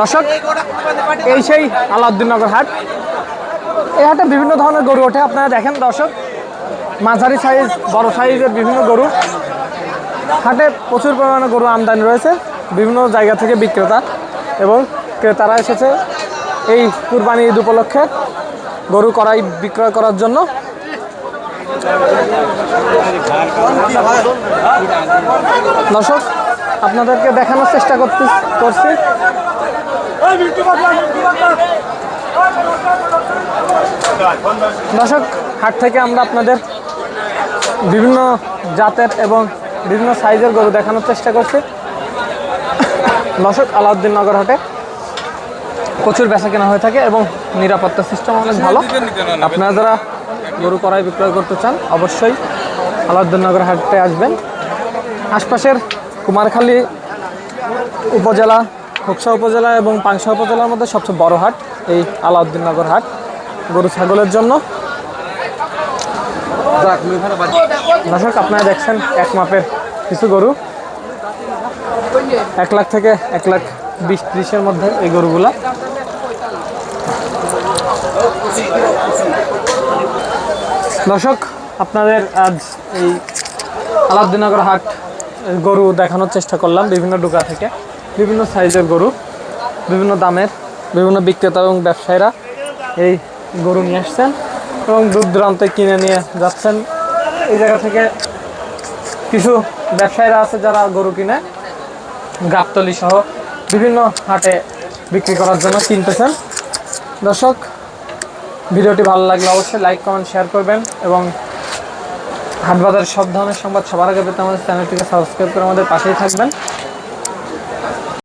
দর্শক, এই সেই আলাউদ্দিননগর হাট। এই হাটে বিভিন্ন ধরনের গরু ওঠে, আপনারা দেখেন দর্শক। মাঝারি সাইজ, বড় সাইজের বিভিন্ন গরু। হাটে প্রচুর পরিমাণে গরু আমদানি রয়েছে, বিভিন্ন জায়গা থেকে বিক্রেতা এবং ক্রেতারা এসেছে এই কুরবানি ঈদ উপলক্ষে গরু করাই, বিক্রয় করার জন্য। দর্শক, আপনাদেরকে দেখানোর চেষ্টা করতে করছি। দর্শক, হাট থেকে আমরা আপনাদের বিভিন্ন জাতের এবং বিভিন্ন সাইজের গরু দেখানোর চেষ্টা করছি। দর্শক, আলাউদ্দিন নগর হাটে প্রচুর বেচা কেনা হয়ে থাকে এবং নিরাপত্তা সিস্টেম অনেক ভালো। আপনারা যারা গরু করাই বিক্রয় করতে চান, অবশ্যই আলাউদ্দিননগর হাটে আসবেন। আশপাশের কুমারখালী উপজেলা খোকসা উপজেলা এবং পাংশা উপজেলার মধ্যে সবচেয়ে বড় হাট, এই আলাউদ্দিননগর হাট, গরু, ছাগলের জন্য। দর্শক, আপনারা দেখছেন এক মাপের কিছু গরু। এক লাখ থেকে এক লাখ বিশ ত্রিশের মধ্যে এই গরুগুলা। দর্শক, আপনাদের আজ এই আলাউদ্দিনগর হাট গরু দেখানোর চেষ্টা করলাম বিভিন্ন ডোকা থেকে। বিভিন্ন সাইজের গরু, বিভিন্ন দামের, বিভিন্ন বিক্রেতা এবং ব্যবসায়ীরা এই গরু নিয়ে আসছেন এবং দূর দূরান্তে কিনে নিয়ে যাচ্ছেন। এই জায়গা থেকে কিছু ব্যবসায়ীরা আছে যারা গরু কিনে, গাবতলি সহ বিভিন্ন হাটে বিক্রি করার জন্য কিনতেছেন। দর্শক, ভিডিওটি ভালো লাগলে অবশ্যই লাইক, কমেন্ট, শেয়ার করবেন এবং হাটবাজারের সব ধরনের সংবাদ সবার আগে পেতে আমাদের চ্যানেলটিকে সাবস্ক্রাইব করে আমাদের পাশেই থাকবেন।